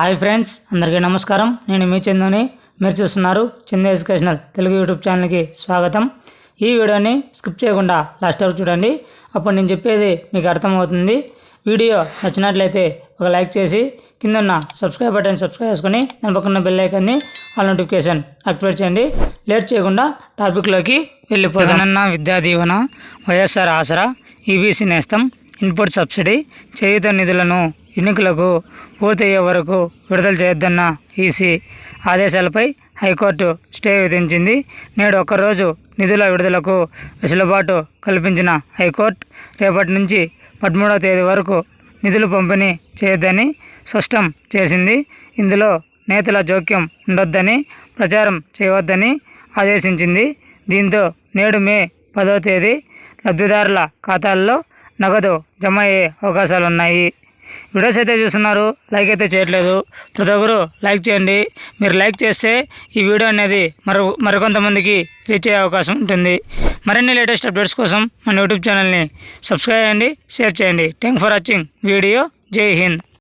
Hi friends అందరికీ నమస్కారం. నేను మీ చందుని. మీరు చూస్తున్నారు చందు ఎడ్యుకేషనల్ తెలుగు యూట్యూబ్ ఛానల్కి స్వాగతం. ఈ వీడియోని స్కిప్ చేయకుండా లాస్ట్ వరకు చూడండి. అప్పుడు నేను చెప్పేది మీకు అర్థమవుతుంది. వీడియో నచ్చినట్లయితే ఒక లైక్ చేసి కింద ఉన్న సబ్స్క్రైబ్ బటన్ సబ్స్క్రైబ్ చేసుకొని దాని పక్కన బెల్ ఐకాన్ని ఆల్ నోటిఫికేషన్ యాక్టివేట్ చేయండి. లేట్ చేయకుండా టాపిక్లోకి వెళ్ళిపోతానన్న Vidya Deevena YSR Aasara EBC Nestham input subsidy Cheyutha నిధులను ఎన్నికలకు పూర్తయ్యే వరకు విడుదల చేయొద్దన్న ఈసీ ఆదేశాలపై హైకోర్టు స్టే విధించింది. నేడు ఒక్కరోజు నిధుల విడుదలకు వెసులుబాటు కల్పించిన హైకోర్టు రేపటి నుంచి పదమూడవ తేదీ వరకు నిధులు పంపిణీ చేయొద్దని స్పష్టం చేసింది. ఇందులో నేతల జోక్యం ఉండొద్దని ప్రచారం చేయవద్దని ఆదేశించింది. దీంతో నేడు మే పదవ తేదీ లబ్ధిదారుల ఖాతాల్లో నగదు జమ అయ్యే అవకాశాలు ఉన్నాయి వీడియోస్ అయితే చూస్తున్నారు లైక్ అయితే చేయట్లేదు. ప్రతి ఒక్కరు లైక్ చేయండి. మీరు లైక్ చేస్తే ఈ వీడియో అనేది మరో మరికొంతమందికి రీచ్ అయ్యే అవకాశం ఉంటుంది. మరిన్ని లేటెస్ట్ అప్డేట్స్ కోసం మన యూట్యూబ్ ఛానల్ని సబ్స్క్రైబ్ చేయండి షేర్ చేయండి. Thank for watching. వీడియో జై హింద్.